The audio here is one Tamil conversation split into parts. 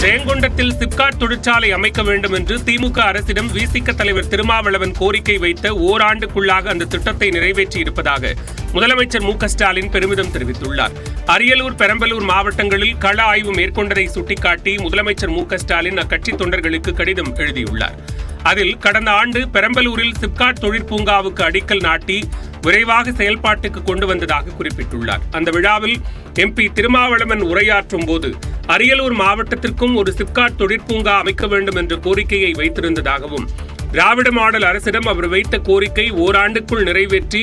ஜெயங்கொண்டத்தில் சிப்காட் தொழிற்சாலை அமைக்க வேண்டும் என்று திமுக அரசிடம் விசிக தலைவர் திருமாவளவன் கோரிக்கை வைத்த ஓராண்டுக்குள்ளாக அந்த திட்டத்தை நிறைவேற்றியிருப்பதாக முதலமைச்சர் மு ஸ்டாலின் பெருமிதம் தெரிவித்துள்ளார். அரியலூர் பெரம்பலூர் மாவட்டங்களில் கள ஆய்வு மேற்கொண்டதை சுட்டிக்காட்டி முதலமைச்சர் மு ஸ்டாலின் அக்கட்சி தொண்டர்களுக்கு கடிதம் எழுதியுள்ளார். அதில் கடந்த ஆண்டு பெரம்பலூரில் சிப்காட் தொழிற்பூங்காவுக்கு அடிக்கல் நாட்டி விரைவாக செயல்பாட்டுக்கு கொண்டு வந்ததாக குறிப்பிட்டுள்ளார். அந்த விழாவில் எம்பி திருமாவளவன் உரையாற்றும் போது அரியலூர் மாவட்டத்திற்கும் ஒரு சிப்காட் தொழிற்பூங்கா அமைக்க வேண்டும் என்ற கோரிக்கையை வைத்திருந்ததாகவும் திராவிட மாடல் அரசிடம் அவர் வைத்த கோரிக்கை ஓராண்டுக்குள் நிறைவேற்றி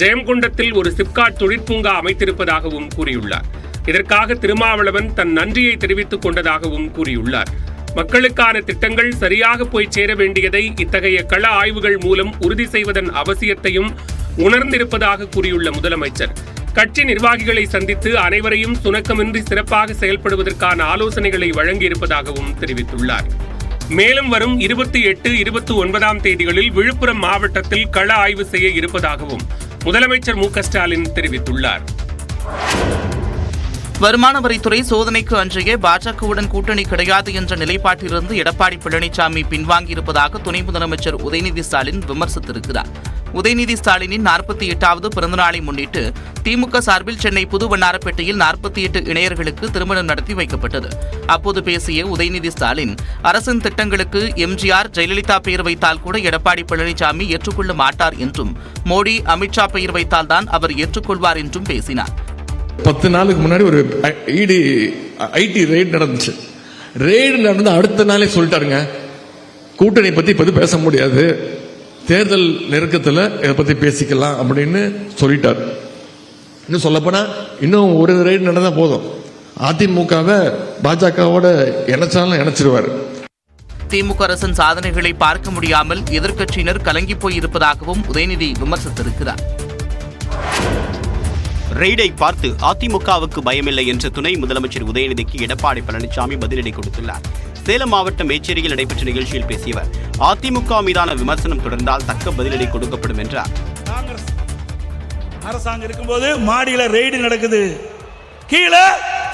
ஜெயங்கொண்டத்தில் ஒரு சிப்காட் தொழிற்பூங்கா அமைத்திருப்பதாகவும் கூறியுள்ளார். இதற்காக திருமாவளவன் தன் நன்றியை தெரிவித்துக் கொண்டதாகவும் கூறியுள்ளார். மக்களுக்கான திட்டங்கள் சரியாக போய் சேர வேண்டியதை இத்தகைய கள ஆய்வுகள் மூலம் உறுதி செய்வதன் அவசியத்தையும் உணர்ந்திருப்பதாக கூறியுள்ள முதலமைச்சர் கட்சி நிர்வாகிகளை சந்தித்து அனைவரையும் சுணக்கமின்றி சிறப்பாக செயல்படுவதற்கான ஆலோசனைகளை வழங்கியிருப்பதாகவும் தெரிவித்துள்ளார். மேலும் வரும் இருபத்தி எட்டு இருபத்தி ஒன்பதாம் தேதிகளில் விழுப்புரம் மாவட்டத்தில் கள ஆய்வு செய்ய இருப்பதாகவும் முதலமைச்சர் மு ஸ்டாலின் தெரிவித்துள்ளார். வருமான வரித்துறை சோதனைக்கு அன்றைய பாஜகவுடன் கூட்டணி கிடையாது என்ற நிலைப்பாட்டிலிருந்து எடப்பாடி பழனிசாமி பின்வாங்கியிருப்பதாக துணை முதலமைச்சர் உதயநிதி ஸ்டாலின் விமர்சித்திருக்கிறார். உதயநிதி ஸ்டாலினின் நாற்பத்தி எட்டாவது பிறந்தநாளை முன்னிட்டு திமுக சார்பில் சென்னை புதுவண்ணாரப்பேட்டையில் நாற்பத்தி எட்டு இணையர்களுக்கு திருமணம் நடத்தி வைக்கப்பட்டது. அப்போது பேசிய உதயநிதி ஸ்டாலின் அரசின் திட்டங்களுக்கு எம்ஜிஆர் ஜெயலலிதா பெயர் வைத்தால் கூட எடப்பாடி பழனிசாமி ஏற்றுக்கொள்ள மாட்டார் என்றும் மோடி அமித்ஷா பெயர் வைத்தால்தான் அவர் ஏற்றுக்கொள்வார் என்றும் பேசினார். பத்து நாளுக்கு முன்னாடி ஒரு ஐடி ஐடி ரெய்டு நடந்துச்சு. ரெய்டு நடந்து அடுத்த நாளே சொல்லிட்டாருங்க. கூட்டணி பத்தி இப்போது பேச முடியாது. தேர்தல் நெருக்கத்தில் இதை பத்தி பேசிக்கலாம் அப்படின்னு சொல்லிட்டார். இன்னும் சொல்லப்போனா இன்னும் ஒரு ரெய்டு நடந்தா போதும். அதிமுகவை பாஜகவோட இணைச்சாலும் இணைச்சிருவாரு. திமுக அரசின் சாதனைகளை பார்க்க முடியாமல் எதிர்க்கட்சியினர் கலங்கிப் போய் இருப்பதாகவும் உதயநிதி விமர்சித்திருக்கிறார். ரெய்டை பார்த்து அதிமுகவுக்கு பயமில்லை என்ற துணை முதலமைச்சர் உதயநிதிக்கு எடப்பாடி பழனிசாமி பதிலடி கொடுத்துள்ளார். சேலம் மாவட்டம் மேச்சேரியில் நடைபெற்ற நிகழ்ச்சியில் பேசியவர் அதிமுக மீதான விமர்சனம் தொடர்ந்தால் தக்க பதிலடி கொடுக்கப்படும் என்றார். காங்கிரஸ் அரசாங்கம் இருக்கும்போது மாடியில ரெய்டு நடக்குது. கீழே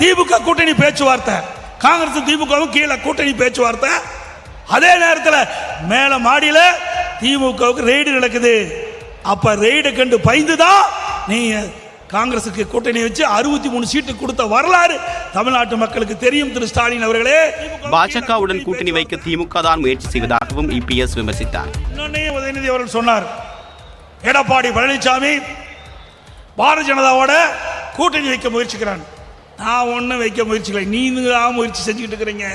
திமுக கூட்டணி பேச்சுவார்த்தை. காங்கிரஸ் திமுகவும் கீழே கூட்டணி பேச்சுவார்த்தை. அதே நேரத்தில் மேல மாடியில திமுகவுக்கு ரெய்டு நடக்குது. அப்ப ரெய்டு கண்டு பயந்து தான் நீங்க காங்கிரசுக்கு கூட்டணி வச்சு அறுபத்தி மூணு சீட்டு கொடுத்த வரலாறு தமிழ்நாட்டு மக்களுக்கு தெரியும் திரு ஸ்டாலின் அவர்களே. பாஜகவுடன் கூட்டணி வைக்க திமுக தான் முயற்சி செய்வதாகவும் இபிஎஸ் விமர்சித்தார். இன்னொன்னையும் உதயநிதி அவர்கள் சொன்னார் எடப்பாடி பழனிசாமி பாரதிய ஜனதாவோட கூட்டணி வைக்க முயற்சிக்கிறான். நான் ஒன்றும் வைக்க முயற்சிக்கலை. நீங்க முயற்சி செஞ்சுக்கிட்டு இருக்கிறீங்க.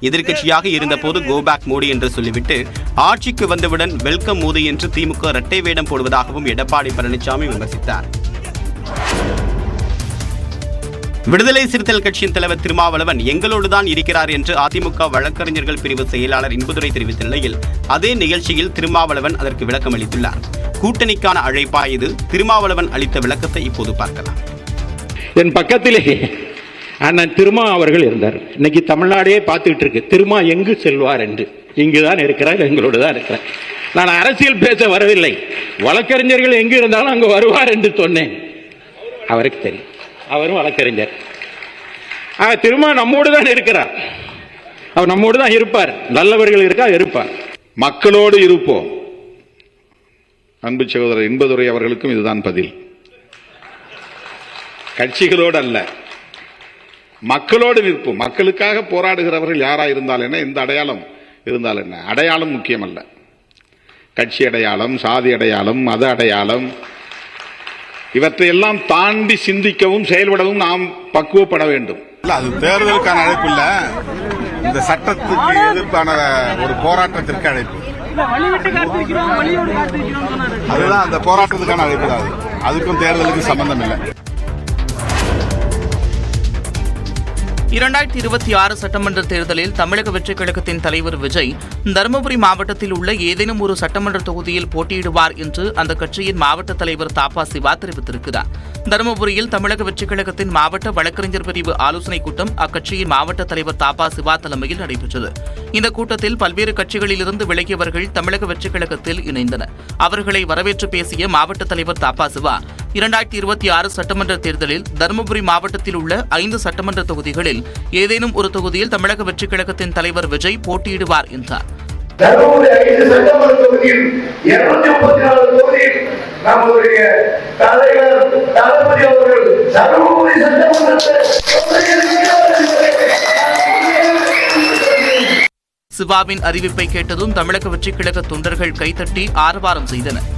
எதிர்க்கட்சியாக இருந்தபோது கோபேக் மோடி என்று சொல்லிவிட்டு ஆட்சிக்கு வந்தவுடன் வெல்கம் மோடி என்று திமுக இரட்டை வேடம் போடுவதாகவும் எடப்பாடி பழனிசாமி விமர்சித்தார். விடுதலை சிறுத்தைகள் கட்சியின் தலைவர் திருமாவளவன் எங்களோடுதான் இருக்கிறார் என்று அதிமுக வழக்கறிஞர்கள் பிரிவு செயலாளர் இன்புதுரை தெரிவித்த நிலையில் அதே நிகழ்ச்சியில் திருமாவளவன் அதற்கு விளக்கம் அளித்துள்ளார். கூட்டணிக்கான அழைப்பா இது? திருமாவளவன் அளித்த விளக்கத்தை இப்போது பார்க்கலாம். என் பக்கத்திலே அண்ணன் திருமா அவர்கள் இருந்தார். இன்னைக்கு தமிழ்நாடே பார்த்துக்கிட்டு இருக்கு. திருமா எங்கு செல்வார் என்று. இங்குதான் இருக்கிறார் எங்களோடு தான் இருக்கிறார். நான் அரசியல் பேச வரவில்லை. வழக்கறிஞர்கள் எங்கு இருந்தாலும் அங்கு வருவார் என்று சொன்னேன். அவருக்கு தெரியும். அவரும் வழக்கறிஞர். ஆக திருமா நம்மோடு தான் இருக்கிறார். அவர் நம்மோடு தான் இருப்பார். நல்லவர்கள் இருக்கா இருப்பார் மக்களோடு இருப்போம். அன்பு சகோதரர் இன்பதுரை அவர்களுக்கும் இதுதான் பதில். கட்சிகளோடு அல்ல மக்களோடு நிற்பு மக்களுக்காக போராடுகிறவர்கள் யாரா இருந்தால் என்ன? இந்த அடையாளம் இருந்தால் என்ன? அடையாளம் முக்கியம் அல்ல கட்சி அடையாளம் சாதி அடையாளம் மத அடையாளம் இவற்றையெல்லாம் தாண்டி சிந்திக்கவும் செயல்படவும் நாம் பக்குவப்பட வேண்டும். இல்ல அது தேர்தலுக்கான அழைப்பு இல்ல. இந்த சட்டத்துக்கு எதிர்ப்பான ஒரு போராட்டத்திற்கு அழைப்பு. அதுதான் அந்த போராட்டத்துக்கான அழைப்பு தான். அது அதுக்கும் தேர்தலுக்கும் சம்பந்தம் இல்லை. இரண்டாயிரத்தி இருபத்தி ஆறு சட்டமன்ற தேர்தலில் தமிழக வெற்றிக் கழகத்தின் தலைவர் விஜய் தருமபுரி மாவட்டத்தில் உள்ள ஏதேனும் ஒரு சட்டமன்ற தொகுதியில் போட்டியிடுவார் என்று அந்த கட்சியின் மாவட்ட தலைவர் தாப்பா சிவா தெரிவித்திருக்கிறார். தருமபுரியில் தமிழக வெற்றிக் கழகத்தின் மாவட்ட வழக்கறிஞர் பிரிவு ஆலோசனைக் கூட்டம் அக்கட்சியின் மாவட்ட தலைவர் தாப்பா சிவா தலைமையில் நடைபெற்றது. இந்த கூட்டத்தில் பல்வேறு கட்சிகளிலிருந்து விலகியவர்கள் தமிழக வெற்றிக் கழகத்தில் இணைந்தனர். அவர்களை வரவேற்று பேசிய மாவட்ட தலைவர் தாப்பா சிவா இரண்டாயிரத்தி இருபத்தி ஆறு சட்டமன்ற தேர்தலில் தருமபுரி மாவட்டத்தில் உள்ள ஐந்து சட்டமன்ற தொகுதிகளில் ஏதேனும் ஒரு தொகுதியில் தமிழக வெற்றிக் கழகத்தின் தலைவர் விஜய் போட்டியிடுவார் என்றார். தருமபுரி ஐந்து சட்டமன்ற தொகுதியில் இருநூத்தி முப்பத்தி நாலு தொகுதியில் நம்முடைய தலைவர் தளபதி அவர்கள் தருமபுரி சட்டமன்றத்தை சிவாவின் அறிவிப்பை கேட்டதும் தமிழக வெற்றிக் கழக தொண்டர்கள் கைத்தட்டி ஆரவாரம் செய்தனர்.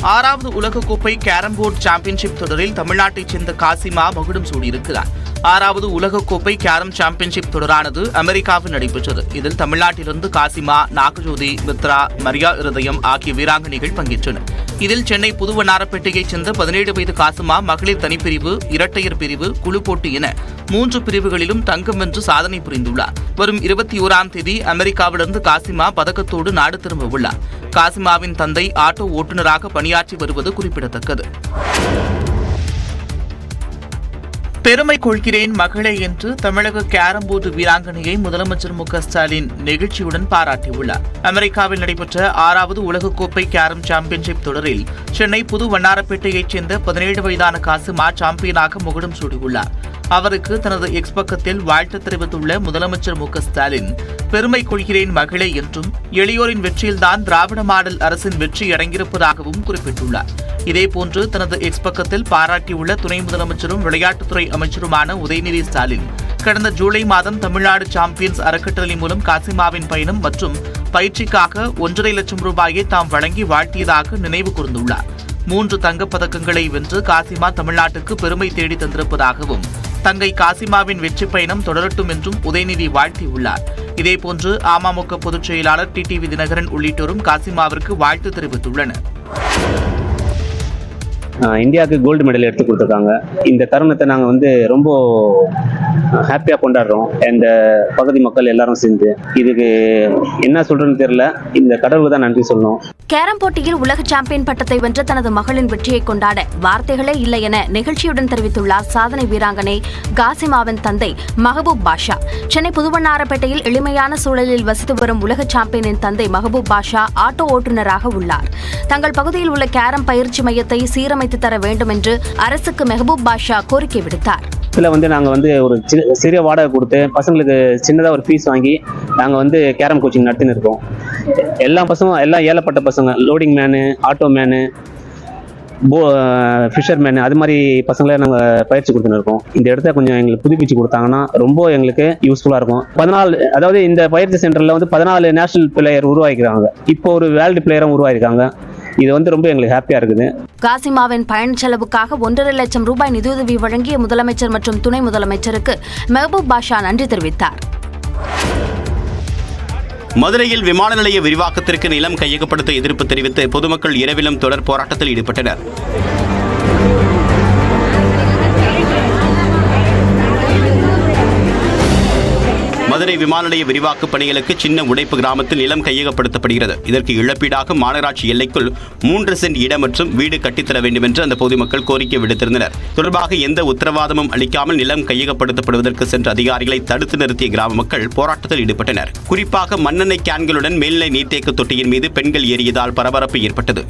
ஆறாவது உலகக்கோப்பை கேரம் போர்டு சாம்பியன்ஷிப் தொடரில் தமிழ்நாட்டைச் சேர்ந்த காசிமா மகுடம் சூடியிருக்கிறார். ஆறாவது உலகக்கோப்பை கேரம் சாம்பியன்ஷிப் தொடரானது அமெரிக்காவில் நடைபெற்றது. இதில் தமிழ்நாட்டிலிருந்து காசிமா நாகஜோதி மித்ரா மரியா இருதயம் ஆகிய வீராங்கனைகள் பங்கேற்றனர். இதில் சென்னை புதுவண்ணாரப்பேட்டையைச் சேர்ந்த பதினேழு வயது காசிமா மகளிர் தனிப்பிரிவு இரட்டையர் பிரிவு குழு போட்டி என மூன்று பிரிவுகளிலும் தங்கம் வென்று சாதனை புரிந்துள்ளார். வரும் இருபத்தி ஓராம் தேதி அமெரிக்காவிலிருந்து காசிமா பதக்கத்தோடு நாடு திரும்ப உள்ளார் காசிமாவின் தந்தை ஆட்டோ ஓட்டுநராக பணியாற்றி வருவது குறிப்பிடத்தக்கது. பெருமை கொள்கிறேன் மகளே என்று தமிழக கேரம் போர்டு வீராங்கனையை முதலமைச்சர் மு ஸ்டாலின் நெகிழ்ச்சியுடன் பாராட்டியுள்ளார். அமெரிக்காவில் நடைபெற்ற ஆறாவது உலகக்கோப்பை கேரம் சாம்பியன்ஷிப் தொடரில் சென்னை புது வண்ணாரப்பேட்டையைச் சேர்ந்த பதினேழு வயதான காசிமா சாம்பியனாக முகடம் சூடியுள்ளார். அவருக்கு தனது எக்ஸ் பக்கத்தில் வாழ்த்து தெரிவித்துள்ள முதலமைச்சர் மு ஸ்டாலின் பெருமை கொள்கிறேன் மகளே என்றும் எளியோரின் வெற்றியில்தான் திராவிட மாடல் அரசின் வெற்றி அடங்கியிருப்பதாகவும் குறிப்பிட்டுள்ளார். இதேபோன்று தனது எக்ஸ் பக்கத்தில் பாராட்டியுள்ள துணை முதலமைச்சரும் விளையாட்டுத்துறை அமைச்சருமான உதயநிதி ஸ்டாலின் கடந்த ஜூலை மாதம் தமிழ்நாடு சாம்பியன்ஸ் அறக்கட்டளை மூலம் காசிமாவின் பயணம் மற்றும் பயிற்சிக்காக ஒன்றரை லட்சம் ரூபாயை தாம் வழங்கி வாழ்த்தியதாக நினைவு கூர்ந்துள்ளார். மூன்று தங்கப் பதக்கங்களை வென்று காசிமா தமிழ்நாட்டுக்கு பெருமை தேடி தந்திருப்பதாகவும் தங்கை காசிமாவின் வெற்றி பயணம் தொடரட்டும் என்றும் உதயநிதி வாழ்த்தியுள்ளார். இதேபோன்று அமமுக பொதுச் செயலாளர் டிடிவி தினகரன் உள்ளிட்டோரும் காசிமாவிற்கு வாழ்த்து தெரிவித்துள்ளனர். இந்தியாவுக்கு கோல்டு மெடல் எடுத்து கொடுத்துருக்காங்க. இந்த தருணத்தை நாங்கள் வந்து ரொம்ப ஹாப்பியாக கொண்டாடுறோம். இந்த uh, பகுதி மக்கள் எல்லாரும் சேர்ந்து இதுக்கு என்ன சொல்றதுன்னு தெரியல. இந்த கடவுளுக்கு தான் நன்றி சொல்லணும். கேரம் போட்டியில் உலக சாம்பியன் பட்டத்தை வென்ற தனது மகளின் வெற்றியை கொண்டாட வார்த்தைகளே இல்லை என நிகழ்ச்சியுடன் தெரிவித்துள்ளார் சாதனை வீராங்கனை காசிமாவின் தந்தை மஹபூப் பாஷா. சென்னை புதுவண்ணாரப்பேட்டையில் எளிமையான சூழலில் வசித்து வரும் உலக சாம்பியனின் தந்தை மஹபூப் பாஷா ஆட்டோ ஓட்டுநராக உள்ளார். தங்கள் பகுதியில் உள்ள கேரம் பயிற்சி மையத்தை சீரமைத்து தர வேண்டும் என்று அரசுக்கு மெஹபூப் பாஷா கோரிக்கை விடுத்தார். இதில் வந்து நாங்கள் வந்து ஒரு சிறு சிறிய வாடகை கொடுத்து பசங்களுக்கு சின்னதாக ஒரு ஃபீஸ் வாங்கி நாங்கள் வந்து கேரம் கோச்சிங் நடத்தின்னு இருக்கோம். எல்லா பசங்களும் எல்லாம் ஏழப்பட்ட பசங்க லோடிங் மேனு ஆட்டோ மேனு போ ஃபிஷர் மேனு அது மாதிரி பசங்களே நாங்கள் பயிற்சி கொடுத்துன்னு இருக்கோம். இந்த இடத்த கொஞ்சம் எங்களுக்கு புதுப்பிச்சு கொடுத்தாங்கன்னா ரொம்ப எங்களுக்கு யூஸ்ஃபுல்லாக இருக்கும். பதினாலு அதாவது இந்த பயிற்சி சென்டரில் வந்து பதினாலு நேஷனல் பிளேயர் உருவாக்கிக்கிறாங்க இப்போ ஒரு வேர்ல்டு பிளேயரும் உருவாகிருக்காங்க இது வந்து ரொம்ப எங்களுக்கு ஹாப்பியாக இருக்குது. காசிமாவின் பயணச் செலவுக்காக ஒன்றரை லட்சம் ரூபாய் நிதியுதவி வழங்கிய முதலமைச்சர் மற்றும் துணை முதலமைச்சருக்கு மெஹபூப் பாஷா நன்றி தெரிவித்தார். மதுரையில் விமான நிலைய விரிவாக்கத்திற்கு நிலம் கையகப்படுத்த எதிர்ப்பு தெரிவித்து பொதுமக்கள் இரவிலும் தொடர் போராட்டத்தில் ஈடுபட்டனர். மதுரை விமான நிலைய விரிவாக்க பணிகளுக்கு சின்ன உடைப்பு கிராமத்தில் நிலம் கையகப்படுத்தப்படுகிறது. இதற்கு இழப்பீடாக மாநகராட்சி எல்லைக்குள் மூன்று சென்ட் இடம் மற்றும் வீடு கட்டித்தர வேண்டும் என்று அந்த பொதுமக்கள் கோரிக்கை விடுத்திருந்தனர். தொடர்பாக எந்த உத்தரவாதமும் அளிக்காமல் நிலம் கையகப்படுத்தப்படுவதற்கு சென்ற அதிகாரிகளை தடுத்து நிறுத்திய கிராம மக்கள் போராட்டத்தில் ஈடுபட்டனர். குறிப்பாக மண்ணெண்ணெய் கேன்களுடன் மேல்நிலை நீர்த்தேக்க தொட்டியின் மீது பெண்கள் ஏறியதால் பரபரப்பு ஏற்பட்டது.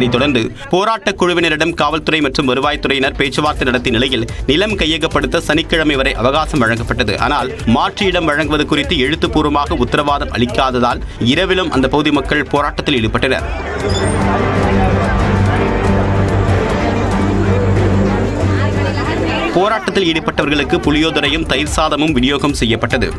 இதனைத் தொடர்ந்து போராட்டக் குழுவினரிடம் காவல்துறை மற்றும் வருவாய்த்துறையினர் பேச்சுவார்த்தை நடத்திய நிலையில் நிலம் கையகப்படுத்த சனிக்கிழமை வரை அவகாசம் வழங்கப்பட்டது. ஆனால் மாற்று இடம் வழங்குவது குறித்து எழுத்துப்பூர்வமாக உத்தரவாதம் அளிக்காததால் இரவிலும் அந்த பகுதி மக்கள் போராட்டத்தில் ஈடுபட்டனர். போராட்டத்தில் ஈடுபட்டவர்களுக்கு புளியோதரையும் தயிர் சாதமும் விநியோகம் செய்யப்பட்டது.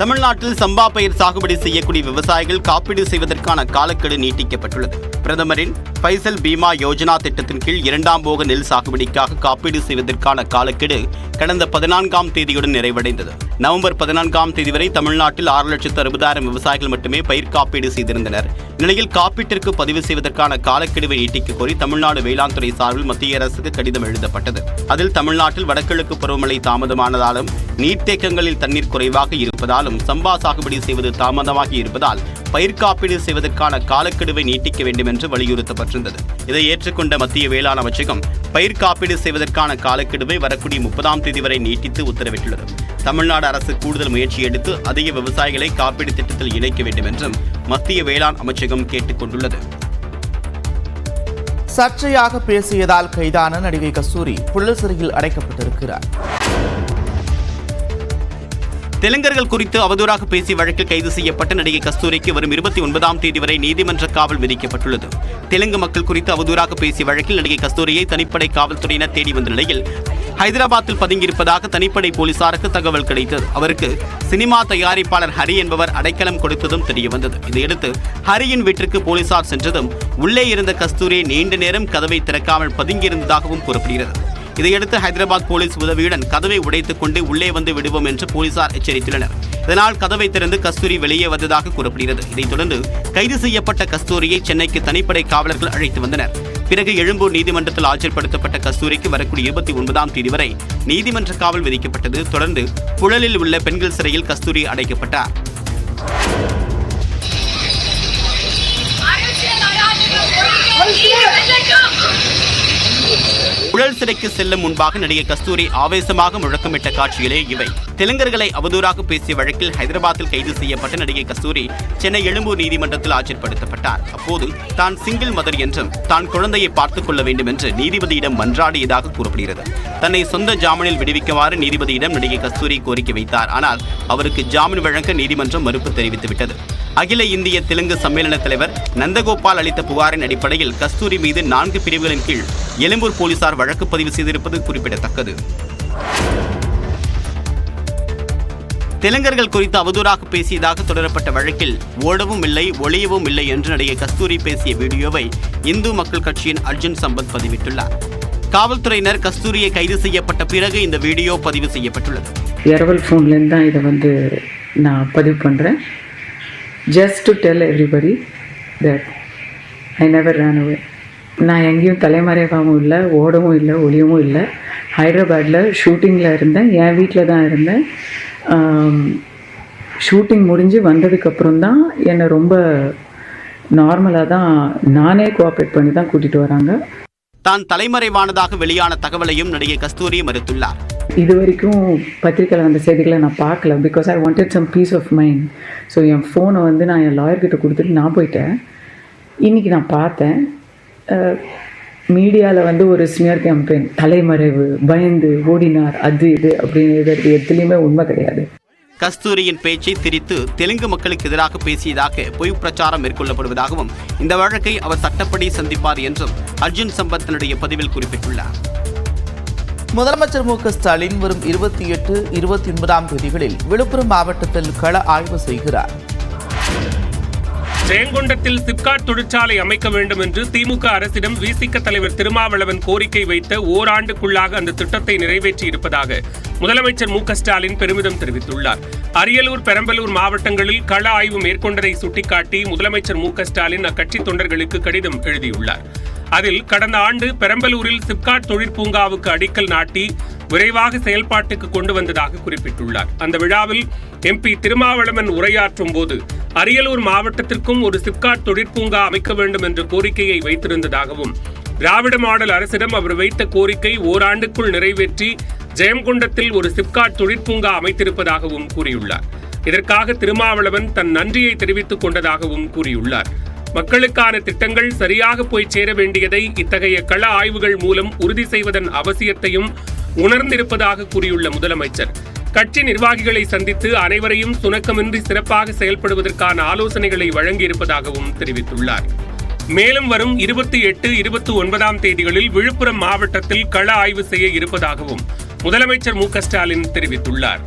தமிழ்நாட்டில் சம்பா பயிர் சாகுபடி செய்யக்கூடிய விவசாயிகள் காப்பீடு செய்வதற்கான காலக்கெடு நீட்டிக்கப்பட்டுள்ளது. பிரதமரின் பைசல் பீமா யோஜனா திட்டத்தின் கீழ் இரண்டாம் போக நெல் சாகுபடிக்காக காப்பீடு செய்வதற்கான காலக்கெடு கடந்த பதினான்காம் தேதியுடன் நிறைவடைந்தது. நவம்பர் பதினான்காம் தேதி வரை தமிழ்நாட்டில் ஆறு லட்சத்து அறுபதாயிரம் விவசாயிகள் மட்டுமே பயிர் காப்பீடு செய்திருந்தனர். நிலையில் காப்பீட்டிற்கு பதிவு செய்வதற்கான காலக்கெடுவை நீட்டிக்க கோரி தமிழ்நாடு வேளாண் துறை சார்பில் மத்திய அரசுக்கு கடிதம் எழுதப்பட்டது. அதில் தமிழ்நாட்டில் வடகிழக்கு பருவமழை தாமதமானதாலும் நீர்த்தேக்கங்களில் தண்ணீர் குறைவாக இருப்பதாலும் சம்பா சாகுபடி செய்வது தாமதமாகி இருப்பதால் பயிர் காப்பீடு செய்வதற்கான காலக்கெடுவை நீட்டிக்க வேண்டும் என்று வலியுறுத்தப்பட்டிருந்தது இதை ஏற்றுக்கொண்ட மத்திய வேளாண் அமைச்சகம் பயிர் காப்பீடு செய்வதற்கான காலக்கெடுவை வரக்கூடிய முப்பதாம் தேதி வரை நீட்டித்து உத்தரவிட்டுள்ளது. தமிழ்நாடு அரசு கூடுதல் முயற்சி எடுத்து அதிக விவசாயிகளை காப்பீடு திட்டத்தில் இணைக்க வேண்டும் என்றும் மத்திய வேளாண் அமைச்சகம் கேட்டுக் கொண்டுள்ளது சர்ச்சையாக பேசியதால் கைதான நடிகை கஸ்தூரி புழல் சிறையில் அடைக்கப்பட்டிருக்கிறார். தெலுங்கர்கள் குறித்து அவதூறாக பேசிய வழக்கில் கைது செய்யப்பட்ட நடிகை கஸ்தூரிக்கு வரும் இருபத்தி ஒன்பதாம் தேதி வரை நீதிமன்ற காவல் விதிக்கப்பட்டுள்ளது. தெலுங்கு மக்கள் குறித்து அவதூறாக பேசிய வழக்கில் நடிகை கஸ்தூரியை தனிப்படை காவல்துறையினர் தேடி வந்த நிலையில் ஹைதராபாத்தில் பதுங்கியிருப்பதாக தனிப்படை போலீசாருக்கு தகவல் கிடைத்தது. அவருக்கு சினிமா தயாரிப்பாளர் ஹரி என்பவர் அடைக்கலம் கொடுத்ததும் தெரியவந்தது. இதையடுத்து ஹரியின் வீட்டிற்கு போலீசார் சென்றதும் உள்ளே இருந்த கஸ்தூரி நீண்ட நேரம் கதவை திறக்காமல் பதுங்கியிருந்ததாகவும் கூறப்படுகிறது. இதையடுத்து ஹைதராபாத் போலீஸ் உதவியுடன் கதவை உடைத்துக் கொண்டு உள்ளே வந்து விடுவோம் என்று போலீசார் எச்சரித்துள்ளனர். இதனால் கதவை திறந்து கஸ்தூரி வெளியே வந்ததாக கூறப்படுகிறது. இதைத் தொடர்ந்து கைது செய்யப்பட்ட கஸ்தூரியை சென்னைக்கு தனிப்படை காவலர்கள் அழைத்து வந்தனர். பிறகு எழும்பூர் நீதிமன்றத்தில் ஆஜர்படுத்தப்பட்ட கஸ்தூரிக்கு வரக்கூடிய இருபத்தி ஒன்பதாம் தேதி வரை நீதிமன்ற காவல் விதிக்கப்பட்டது. தொடர்ந்து புழலில் உள்ள பெண்கள் சிறையில் கஸ்தூரி அடைக்கப்பட்டார். புழல் சிறைக்கு செல்லும் முன்பாக நடிகை கஸ்தூரி ஆவேசமாக முழக்கமிட்ட காட்சிகளே இவை. தெலுங்கர்களை அவதூறாக பேசிய வழக்கில் ஹைதராபாத்தில் கைது செய்யப்பட்ட நடிகை கஸ்தூரி சென்னை எழும்பூர் நீதிமன்றத்தில் ஆஜர்படுத்தப்பட்டார். அப்போது தான் சிங்கிள் மதர் என்றும் தான் குழந்தையை பார்த்துக் கொள்ள வேண்டும் என்று நீதிபதியிடம் மன்றாடியதாக கூறப்படுகிறது. தன்னை சொந்த ஜாமீனில் விடுவிக்குமாறு நீதிபதியிடம் நடிகை கஸ்தூரி கோரிக்கை வைத்தார். ஆனால் அவருக்கு ஜாமீன் வழங்க நீதிமன்றம் மறுப்பு தெரிவித்துவிட்டது. அகில இந்திய தெலுங்கு சம்மேளன தலைவர் நந்தகோபால் அளித்த புகாரின் அடிப்படையில் கஸ்தூரி மீது நான்கு பிரிவுகளின் கீழ் எழும்பூர் போலீசார் வழக்கு பதிவு செய்திருப்பது குறிப்பிடத்தக்கது. தெலுங்கர்கள் குறித்து அவதூறாக பேசியதாக தொடரப்பட்ட வழக்கில் ஓடவும் இல்லை ஒளியவும் இல்லை என்று நடிகை கஸ்தூரி பேசிய வீடியோவை இந்து மக்கள் கட்சியின் அர்ஜுன் சம்பத் பதிவிட்டுள்ளார். காவல்துறையினர் கஸ்தூரியை கைது செய்யப்பட்ட பிறகு இந்த வீடியோ பதிவு செய்யப்பட்டுள்ளது. இரவல் ஃபோன்லேருந்து தான் இதை வந்து நான் பதிவு பண்ணுறேன். Just to tell everybody that I never run away நான் எங்கேயும் தலைமறைவாகவும் இல்லை ஓடவும் இல்லை ஒளியவும் இல்லை. ஹைதராபாத்தில் ஷூட்டிங்கில் இருந்தேன் என் வீட்டில் தான் இருந்தேன். ஷூட்டிங் முடிஞ்சு வந்ததுக்கப்புறம் தான் என்னை ரொம்ப நார்மலாக தான் நானே கோஆப்ரேட் பண்ணி தான் கூட்டிகிட்டு வராங்க. தான் தலைமறைவானதாக வெளியான தகவலையும் நடிகை கஸ்தூரி மறுத்துள்ளார். இது வரைக்கும் பத்திரிக்கையில் வந்த செய்திகளை நான் பார்க்கல because I wanted some peace of mind so என் ஃபோனை வந்து நான் என் லாயர்கிட்ட கொடுத்துட்டு நான் போயிட்டேன். இன்றைக்கி நான் பார்த்தேன். மீடியாவில் வந்து ஒரு ஸ்மியர் கேம்பெயின் தலைமறைவு பயந்து ஓடினார் அது இது அப்படின்னு இது எதுலேயுமே உண்மை கிடையாது. கஸ்தூரியின் பேச்சை திரித்து தெலுங்கு மக்களுக்கு எதிராக பேசியதாக பொய் பிரச்சாரம் மேற்கொள்ளப்படுவதாகவும் இந்த வழக்கை அவர் சட்டப்படி சந்திப்பார் என்றும் அர்ஜுன் சம்பத் தன்னுடைய பதிவில் குறிப்பிட்டுள்ளார். முதலமைச்சர் மு க ஸ்டாலின் வரும் இருபத்தி எட்டு இருபத்தி ஒன்பதாம் தேதிகளில் விழுப்புரம் மாவட்டத்தில் கள ஆய்வு செய்கிறார். ஜெயங்கொண்டத்தில் சிப்காட் தொழிற்சாலை அமைக்க வேண்டும் என்று திமுக அரசிடம் விசிக தலைவர் திருமாவளவன் கோரிக்கை வைத்த ஓராண்டுக்குள்ளாக அந்த திட்டத்தை நிறைவேற்றி இருப்பதாக முதலமைச்சர் மு ஸ்டாலின் பெருமிதம் தெரிவித்துள்ளார். அரியலூர் பெரம்பலூர் மாவட்டங்களில் கள ஆய்வு மேற்கொண்டதை சுட்டிக்காட்டி முதலமைச்சர் மு ஸ்டாலின் அக்கட்சி தொண்டர்களுக்கு கடிதம் எழுதியுள்ளார். அதில் கடந்த ஆண்டு பெரம்பலூரில் சிப்காட் தொழிற்பூங்காவுக்கு அடிக்கல் நாட்டி விரைவாக செயல்பாட்டுக்கு கொண்டு வந்ததாக குறிப்பிட்டுள்ளார். அந்த விழாவில் எம்பி திருமாவளவன் உரையாற்றும் போது அரியலூர் மாவட்டத்திற்கும் ஒரு சிப்காட் தொழிற்பூங்கா அமைக்க வேண்டும் என்ற கோரிக்கையை வைத்திருந்ததாகவும் திராவிட மாடல் அரசிடம் அவர் வைத்த கோரிக்கை ஓராண்டுக்குள் நிறைவேற்றி ஜெயங்கொண்டத்தில் ஒரு சிப்காட் தொழிற்பூங்கா அமைத்திருப்பதாகவும் கூறியுள்ளார். இதற்காக திருமாவளவன் தன் நன்றியை தெரிவித்துக் கொண்டதாகவும் கூறியுள்ளார். மக்களுக்கான திட்டங்கள் சரியாக போய் சேர வேண்டியதை இத்தகைய கள ஆய்வுகள் மூலம் உறுதி செய்வதன் அவசியத்தையும் உணர்ந்திருப்பதாக கூறியுள்ள முதலமைச்சர் கட்சி நிர்வாகிகளை சந்தித்து அனைவரையும் சுணக்கமின்றி சிறப்பாக செயல்படுவதற்கான ஆலோசனைகளை வழங்கியிருப்பதாகவும் தெரிவித்துள்ளார். மேலும் வரும் இருபத்தி எட்டு இருபத்தி ஒன்பதாம் தேதிகளில் விழுப்புரம் மாவட்டத்தில் கள ஆய்வு செய்ய இருப்பதாகவும் முதலமைச்சர் மு க ஸ்டாலின் தெரிவித்துள்ளார்.